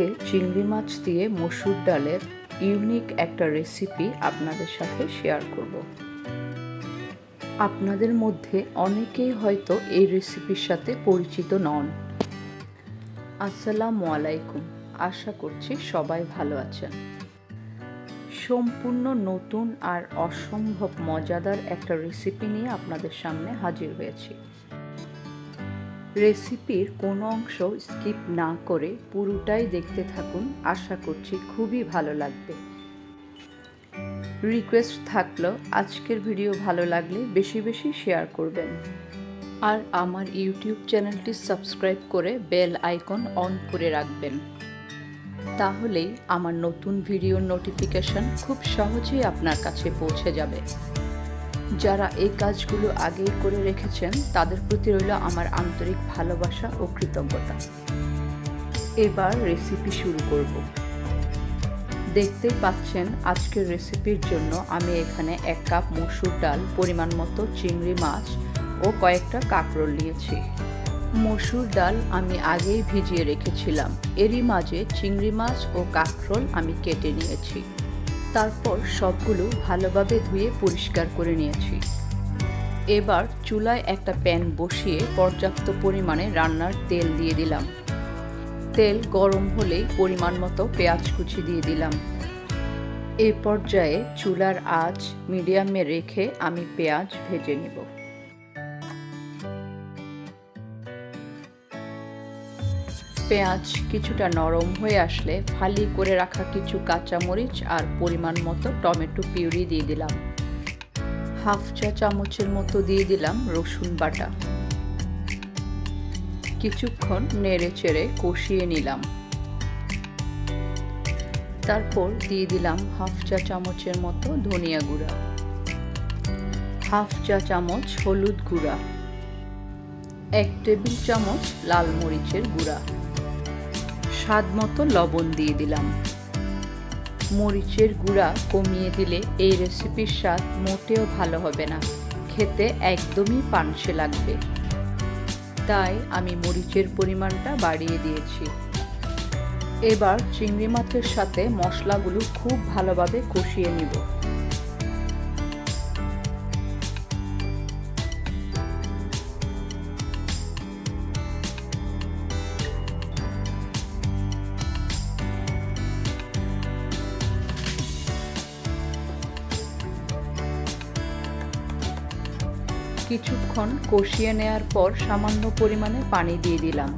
আজকে চিংড়ি মাছ দিয়ে মসুর ডালের ইউনিক একটা রেসিপি আপনাদের সাথে শেয়ার করব। আপনাদের মধ্যে অনেকেই হয়তো এই রেসিপির সাথে পরিচিত নন। আসসালামু আলাইকুম। আশা করছি সবাই ভালো আছেন। সম্পূর্ণ নতুন আর অসম্ভব মজাদার একটা রেসিপি নিয়ে আপনাদের সামনে হাজির হয়েছি। রেসিপির কোনো অংশ স্কিপ না করে পুরোটাই দেখতে থাকুন, আশা করছি খুবই ভালো লাগবে। রিকোয়েস্ট থাকল, আজকের ভিডিও ভালো লাগলে বেশি বেশি শেয়ার করবেন। আর আমার ইউটিউব চ্যানেলটি সাবস্ক্রাইব করে বেল আইকন অন করে রাখবেন। তাহলেই আমার নতুন ভিডিওর নোটিফিকেশন খুব সহজেই আপনার কাছে পৌঁছে যাবে। যারা এই কাজগুলো আগেই করে রেখেছেন, তাদের প্রতি রইল আমার আন্তরিক ভালোবাসা ও কৃতজ্ঞতা। এবার রেসিপি শুরু করব। দেখতেই পাচ্ছেন আজকের রেসিপির জন্য আমি এখানে এক কাপ মসুর ডাল, পরিমাণ মতো চিংড়ি মাছ ও কয়েকটা কাঁকরোল নিয়েছি। মসুর ডাল আমি আগেই ভিজিয়ে রেখেছিলাম। এরই মাঝে চিংড়ি মাছ ও কাঁকরোল আমি কেটে নিয়েছি। তারপর সবগুলো ভালোভাবে ধুয়ে পরিষ্কার করে নিয়েছি। এবার চুলায় একটা প্যান বসিয়ে পর্যাপ্ত পরিমাণে রান্নার তেল দিয়ে দিলাম। তেল গরম হলেই পরিমাণ মতো পেঁয়াজ কুচি দিয়ে দিলাম। এ পর্যায়ে চুলার আঁচ মিডিয়ামে রেখে আমি পেঁয়াজ ভেজে নেব। পেঁয়াজ কিছুটা নরম হয়ে আসলে ফালি করে রাখা কিছু কাঁচামরিচ আর পরিমাণ মতো টমেটো পিউরি দিয়ে দিলাম। হাফ চা চামচের মতো দিয়ে দিলাম রসুন বাটা। কিছুক্ষণ নেড়ে চেড়ে কষিয়ে নিলাম। তারপর দিয়ে দিলাম হাফ চা চামচের মতো ধনিয়া গুঁড়া। হাফ চা চামচ হলুদ গুঁড়া। এক টেবিল চামচ লাল মরিচের গুঁড়া। স্বাদ মতো লবণ দিয়ে দিলাম। মরিচের গুঁড়া কমিয়ে দিলে এই রেসিপির স্বাদ মোটেও ভালো হবে না। খেতে একদমই পানসে লাগবে। তাই আমি মরিচের পরিমাণটা বাড়িয়ে দিয়েছি। এবার চিংড়ি মাছের সাথে মশলাগুলো খুব ভালোভাবে কষিয়ে নিব। কিছুক্ষণ কষিয়ে নেয়ার পর সামান্য পরিমাণে পানি দিয়ে দিলাম।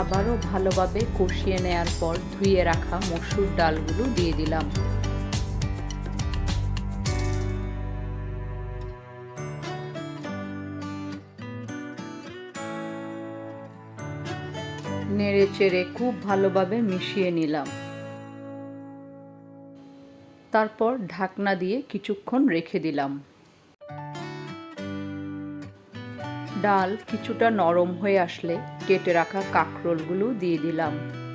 আবারও ভালোভাবে কষিয়ে নেয়ার পর ধুয়ে রাখা মসুর ডালগুলো দিয়ে দিলাম। নেড়ে চেড়ে খুব ভালোভাবে মিশিয়ে নিলাম। তারপর ঢাকনা দিয়ে কিছুক্ষণ রেখে দিলাম। ডাল কিছুটা নরম হয়ে আসলে কেটে রাখা কাঁকরোলগুলো দিয়ে দিলাম।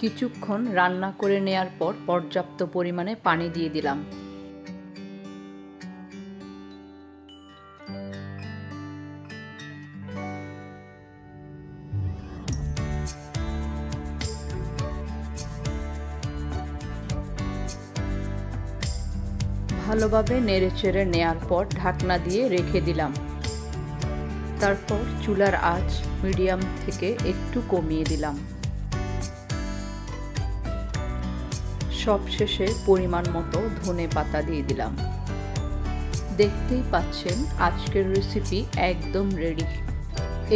কিছুক্ষণ রান্না করে নেয়ার পর পর্যাপ্ত পরিমাণে পানি দিয়ে দিলাম। ভালোভাবে নেড়ে চেড়ে নেয়ার পর ঢাকনা দিয়ে রেখে দিলাম। তারপর চুলার আঁচ মিডিয়াম থেকে একটু কমিয়ে দিলাম। সবশেষে পরিমাণ মতো ধনে পাতা দিয়ে দিলাম। দেখতেই পাচ্ছেন, আজকের রেসিপি একদম রেডি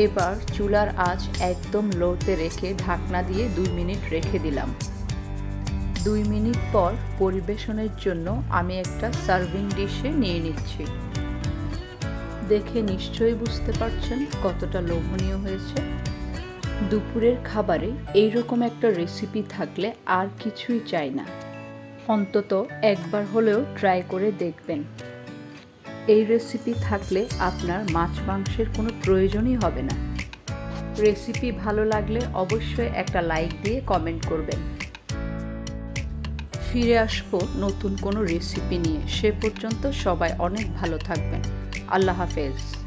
এবার চুলার আঁচ একদম লোতে রেখে ঢাকনা দিয়ে দুই মিনিট রেখে দিলাম। দুই মিনিট পর পরিবেশনের জন্য আমি একটা সার্ভিং ডিশে নিয়ে নিচ্ছি। দেখে নিশ্চয়ই বুঝতে পারছেন কতটা লোভনীয় হয়েছে। দুপুরের খাবারে এইরকম একটা রেসিপি থাকলে আর কিছুই চাই না। অন্তত একবার হলেও ট্রাই করে দেখবেন। এই রেসিপি থাকলে আপনার মাছ মাংসের কোনো প্রয়োজনই হবে না। রেসিপি ভালো লাগলে অবশ্যই একটা লাইক দিয়ে কমেন্ট করবেন। ফিরে আসব নতুন কোনো রেসিপি নিয়ে। সে পর্যন্ত সবাই অনেক ভালো থাকবেন। আল্লাহ হাফেজ।